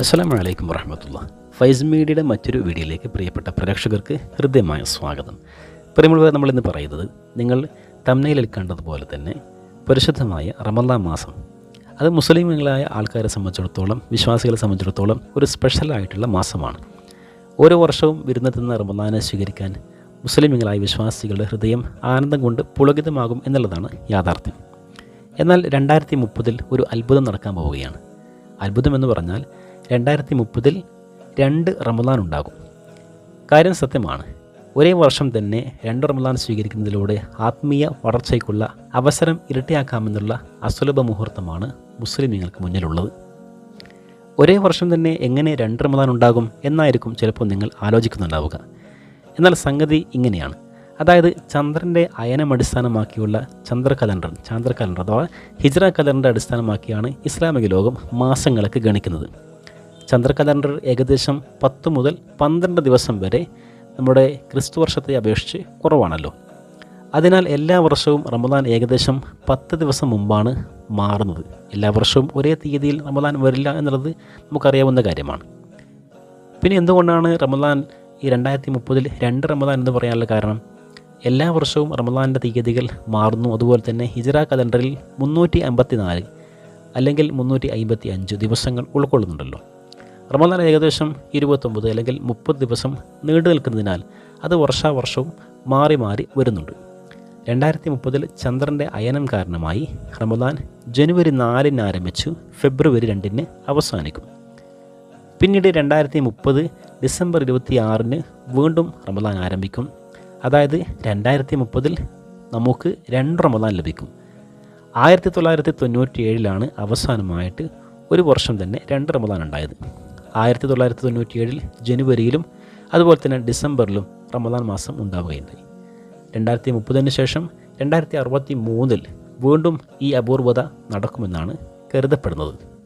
അസ്സലാമു വലൈക്കും വറഹമത്തുള്ള ഫൈസ് മീഡിയയുടെ മറ്റൊരു വീഡിയോയിലേക്ക് പ്രിയപ്പെട്ട പ്രേക്ഷകർക്ക് ഹൃദ്യമായ സ്വാഗതം. പ്രിയമുള്ളവർ നമ്മളിന്ന് പറയുന്നത് നിങ്ങൾ തമ്നയിലിൽ കണ്ടതുപോലെ തന്നെ പരിശുദ്ധമായ റമദാൻ മാസം. അത് മുസ്ലിമുകളായ ആൾക്കാരെ സംബന്ധിച്ചിടത്തോളം വിശ്വാസികളെ സംബന്ധിച്ചിടത്തോളം ഒരു സ്പെഷ്യലായിട്ടുള്ള മാസമാണ്. ഓരോ വർഷവും വിരുന്നെത്തുന്ന റമദാനെ സ്വീകരിക്കാൻ മുസ്ലിമുകളായ വിശ്വാസികളുടെ ഹൃദയം ആനന്ദം കൊണ്ട് പുളകിതമാകും എന്നുള്ളതാണ് യാഥാർത്ഥ്യം. എന്നാൽ രണ്ടായിരത്തി മുപ്പതിൽ ഒരു അത്ഭുതം നടക്കാൻ പോവുകയാണ്. അത്ഭുതം എന്ന് പറഞ്ഞാൽ രണ്ടായിരത്തി മുപ്പതിൽ രണ്ട് റമദാൻ ഉണ്ടാകും. കാര്യം സത്യമാണ്. ഒരേ വർഷം തന്നെ രണ്ട് റമദാൻ സ്വീകരിക്കുന്നതിലൂടെ ആത്മീയ വളർച്ചയ്ക്കുള്ള അവസരം ഇരട്ടിയാക്കാമെന്നുള്ള അസുലഭ മുഹൂർത്തമാണ് മുസ്ലിമീങ്ങൾക്ക് മുന്നിലുള്ളത്. ഒരേ വർഷം തന്നെ എങ്ങനെ രണ്ട് റമദാൻ ഉണ്ടാകും എന്നായിരിക്കും ചിലപ്പോൾ നിങ്ങൾ ആലോചിക്കുന്നുണ്ടാവുക. എന്നാൽ സംഗതി ഇങ്ങനെയാണ്. അതായത് ചന്ദ്രന്റെ അയനം അടിസ്ഥാനമാക്കിയുള്ള ചന്ദ്ര കലണ്ടർ ചന്ദ്ര കലണ്ടർ അഥവാ ഹിജ്ര കലണ്ടർ അടിസ്ഥാനമാക്കിയാണ് ഇസ്ലാമിക ലോകം മാസങ്ങളൊക്കെ ഗണിക്കുന്നത്. ചന്ദ്ര കലണ്ടർ ഏകദേശം പത്ത് മുതൽ പന്ത്രണ്ട് ദിവസം വരെ നമ്മുടെ ക്രിസ്തു വർഷത്തെ അപേക്ഷിച്ച് കുറവാണല്ലോ. അതിനാൽ എല്ലാ വർഷവും റമദാൻ ഏകദേശം പത്ത് ദിവസം മുമ്പാണ് മാറുന്നത്. എല്ലാ വർഷവും ഒരേ തീയതിയിൽ റമദാൻ വരില്ല എന്നുള്ളത് നമുക്കറിയാവുന്ന കാര്യമാണ്. പിന്നെ എന്തുകൊണ്ടാണ് റമദാൻ ഈ രണ്ടായിരത്തി മുപ്പതിൽ രണ്ട് റമദാൻ എന്ന് പറയാനുള്ള കാരണം? എല്ലാ വർഷവും റമദാന്റെ തീയതികൾ മാറുന്നു. അതുപോലെ തന്നെ ഹിജറ കലണ്ടറിൽ മുന്നൂറ്റി അമ്പത്തി നാല് അല്ലെങ്കിൽ മുന്നൂറ്റി അമ്പത്തി അഞ്ച് ദിവസങ്ങൾ ഉൾക്കൊള്ളുന്നുണ്ടല്ലോ. റമദാൻ ഏകദേശം ഇരുപത്തൊമ്പത് അല്ലെങ്കിൽ മുപ്പത് ദിവസം നീണ്ടു നിൽക്കുന്നതിനാൽ അത് വർഷാവർഷവും മാറി മാറി വരുന്നുണ്ട്. രണ്ടായിരത്തി മുപ്പതിൽ ചന്ദ്രന്റെ അയനം കാരണമായി റമദാൻ ജനുവരി നാലിന് ആരംഭിച്ചു ഫെബ്രുവരി രണ്ടിന് അവസാനിക്കും. പിന്നീട് രണ്ടായിരത്തി മുപ്പത് ഡിസംബർ ഇരുപത്തി ആറിന് വീണ്ടും റമദാൻ ആരംഭിക്കും. അതായത് രണ്ടായിരത്തി മുപ്പതിൽ നമുക്ക് രണ്ട് റമദാൻ ലഭിക്കും. ആയിരത്തി തൊള്ളായിരത്തി തൊണ്ണൂറ്റി ഏഴിലാണ് അവസാനമായിട്ട് ഒരു വർഷം തന്നെ രണ്ട് റമദാൻ ഉണ്ടായത്. ആയിരത്തി തൊള്ളായിരത്തി തൊണ്ണൂറ്റി ഏഴിൽ ജനുവരിയിലും അതുപോലെ തന്നെ ഡിസംബറിലും റമദാൻ മാസം ഉണ്ടാവുകയുണ്ടായി. രണ്ടായിരത്തി മുപ്പതിന് ശേഷം രണ്ടായിരത്തി അറുപത്തി മൂന്നിൽ വീണ്ടും ഈ അപൂർവത നടക്കുമെന്നാണ് കരുതപ്പെടുന്നത്.